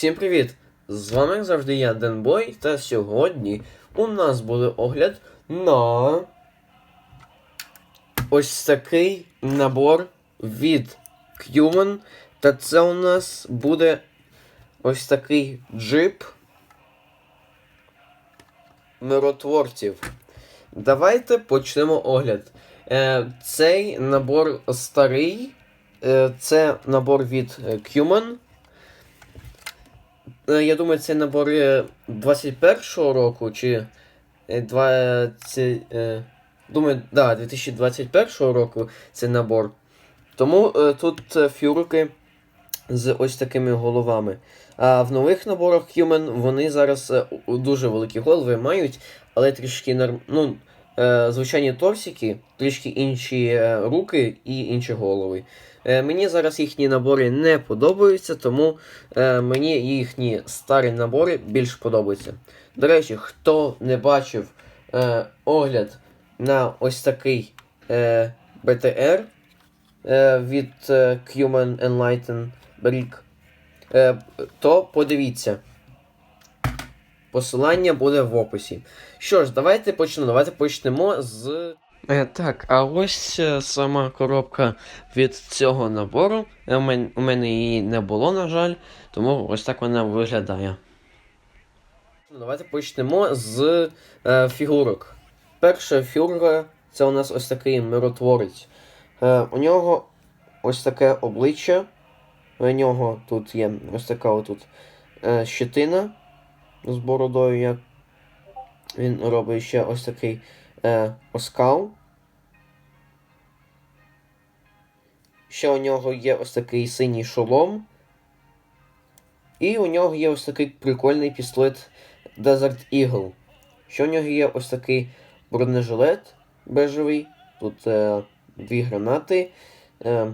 Всім привіт! З вами як завжди я Денбой, та сьогодні у нас буде огляд на ось такий набор від Cuman. Та це у нас буде ось такий джип миротворців. Давайте почнемо огляд. Е, цей набор старий. Е, це набор від Cuman. Е, Я думаю, це набор е, 21-го року чи е, 20. е, Думаю, да, 2021 року це набор. Тому е, тут е, фюрки з ось такими головами. А в нових наборах Human вони зараз е, дуже великі голови мають, але трішки ну, е, звичайні торсики, трішки інші е, руки і інші голови. Е, мені зараз їхні набори не подобаються, тому е, мені їхні старі набори більш подобаються. До речі, хто не бачив е, огляд на ось такий е, е, від е, Cuman Enlighten Brick, е, то подивіться. Посилання буде в описі. Що ж, давайте почнемо. Давайте почнемо з. Е, так, а ось е, сама коробка від цього набору. Е, у мен- у мене її не було, на жаль, тому ось так вона виглядає. Ну, Давайте почнемо з е, фігурок. Перша фігура це у нас ось такий миротворець. Е, у нього ось таке обличчя. У нього тут є ось така отут е, щетина з бородою. Як він робить ще ось такий е, оскал. Ще у нього є ось такий синій шолом. І у нього є ось такий прикольний пістолет Desert Eagle. Ще у нього є ось такий бронежилет бежевий. Тут е, дві гранати, е,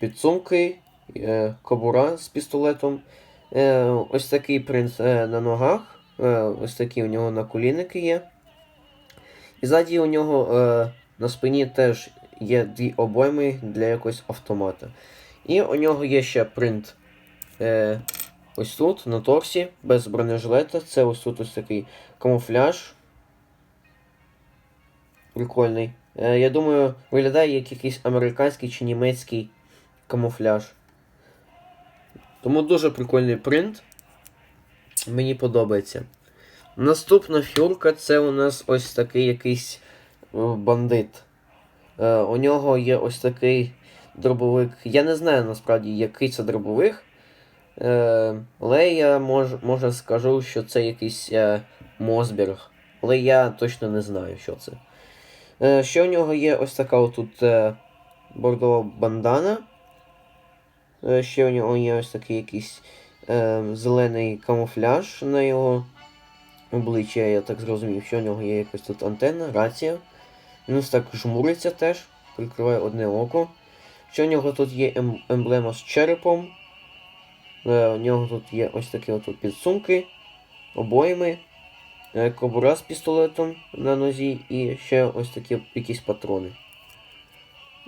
підсумки, е, кобура з пістолетом. Е, ось такий принц е, на ногах. Е, ось такі у нього наколінники є. І ззаді у нього на спині теж є дві обойми для якогось автомата. І у нього є ще принт ось тут, на торсі, без бронежилета. Це ось тут ось такий камуфляж. Прикольний. Я думаю, виглядає як якийсь американський чи німецький камуфляж. Тому дуже прикольний принт. Мені подобається. Наступна фюрка це у нас ось такий якийсь бандит. Е, у нього є ось такий дробовик. Я не знаю насправді, який це дробовик. Е, але я мож, може скажу, що це якийсь е, Мосберг. Але я точно не знаю, що це. Е, ще у нього є ось така отут е, бордова бандана. Е, ще у нього є ось такий якийсь е, зелений камуфляж на його обличчя, я так зрозумів, що у нього є якась тут антенна, рація. Він ось так жмуриться теж, прикриває одне око. Ще у нього тут є ем- емблема з черепом. Е, у нього тут є ось такі отут підсумки, обойми, е, кобура з пістолетом на нозі і ще ось такі якісь патрони.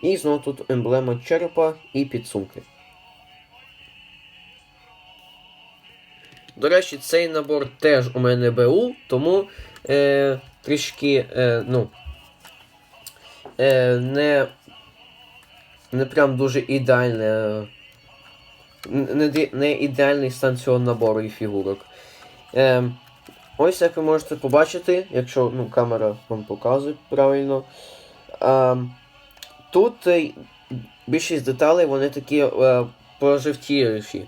І знову тут емблема черепа і підсумки. До речі, цей набор теж у мене БУ, тому е, трішки, е, ну, е, не, не прям дуже ідеальне. Не, не ідеальний стан цього набору і фігурок. Е, ось як ви можете побачити, якщо ну, камера вам показує правильно. Е, тут е, більшість деталей вони такі е, пожевтіліші.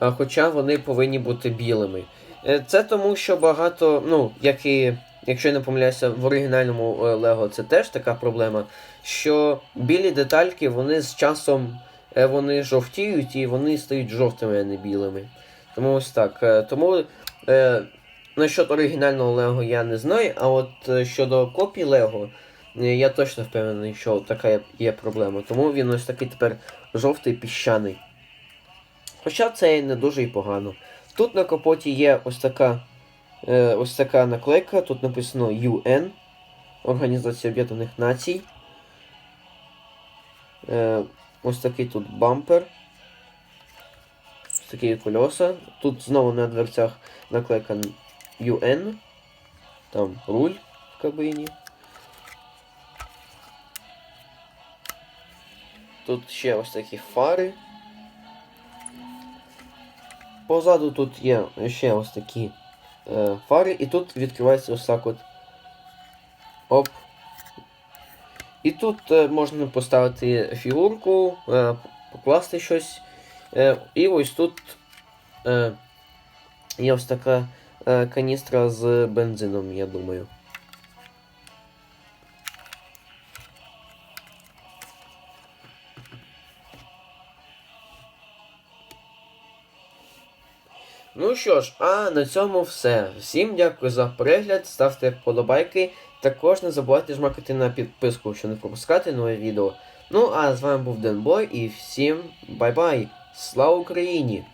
А Хоча вони повинні бути білими. Е, Це тому, що багато, ну, як і, якщо я не помиляюся, в оригінальному е, Лего це теж така проблема, що білі детальки, вони з часом е, вони жовтіють і вони стають жовтими, а не білими. Тому ось так. Е, Тому е, насчет оригінального Лего я не знаю, а от е, щодо копій Лего, е, я точно впевнений, що така є проблема. Тому він ось такий тепер жовтий піщаний. Хоча це не дуже і погано. Тут на капоті є ось така, е, ось така наклейка, тут написано UN, Організація Об'єднаних Націй. Е, ось такий тут бампер. Ось такі кольоса. Тут знову на дверцях наклейка UN. Там руль в кабині. Тут ще ось такі фари. Позаду тут є ще ось такі е, фари, і тут відкривається ось так от. Оп. І тут е, можна поставити фігурку, е, покласти щось. Е, і ось тут е, є ось така е, каністра з бензином, я думаю. Ну що ж, а на цьому все. Всім дякую за перегляд, ставте вподобайки. Також не забувайте жмакати на підписку, щоб не пропускати нове відео. Ну а з вами був Денбой і всім бай-бай! Слава Україні!